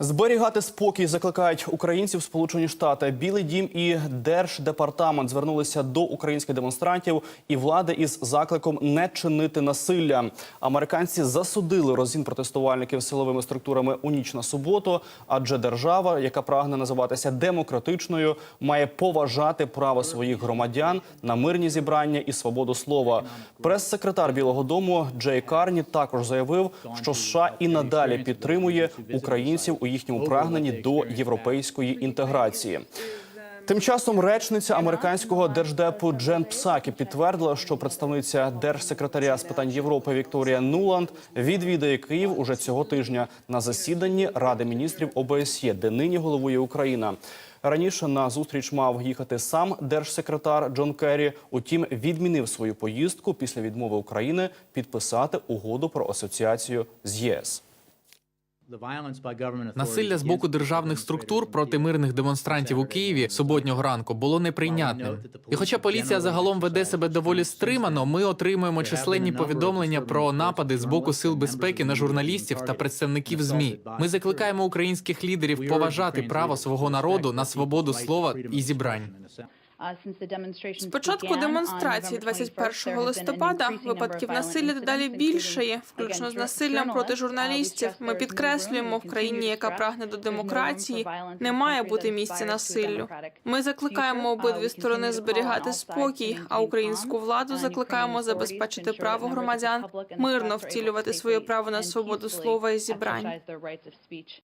Зберігати спокій закликають українців Сполучені Штати. Білий дім і держдепартамент звернулися до українських демонстрантів і влади із закликом не чинити насилля. Американці засудили розін протестувальників силовими структурами у ніч на суботу, адже держава, яка прагне називатися демократичною, має поважати право своїх громадян на мирні зібрання і свободу слова. Прес-секретар Білого Дому Джей Карні також заявив, що США і надалі підтримує українців у їхньому прагненні до європейської інтеграції. Тим часом речниця американського держдепу Джен Псакі підтвердила, що представниця держсекретаря з питань Європи Вікторія Нуланд відвідає Київ уже цього тижня на засіданні Ради міністрів ОБСЄ, де нині головує Україна. Раніше на зустріч мав їхати сам держсекретар Джон Керрі. Утім, відмінив свою поїздку після відмови України підписати угоду про асоціацію з ЄС. Насилля з боку державних структур проти мирних демонстрантів у Києві суботнього ранку було неприйнятним. І хоча поліція загалом веде себе доволі стримано, ми отримуємо численні повідомлення про напади з боку сил безпеки на журналістів та представників змі. Ми закликаємо українських лідерів поважати право свого народу на свободу слова і зібрань. З початку демонстрації 21 листопада випадків насилля дедалі більшає, включно з насиллям проти журналістів. Ми підкреслюємо, в країні, яка прагне до демократії, не має бути місця насиллю. Ми закликаємо обидві сторони зберігати спокій, а українську владу закликаємо забезпечити право громадян мирно втілювати своє право на свободу слова і зібрань.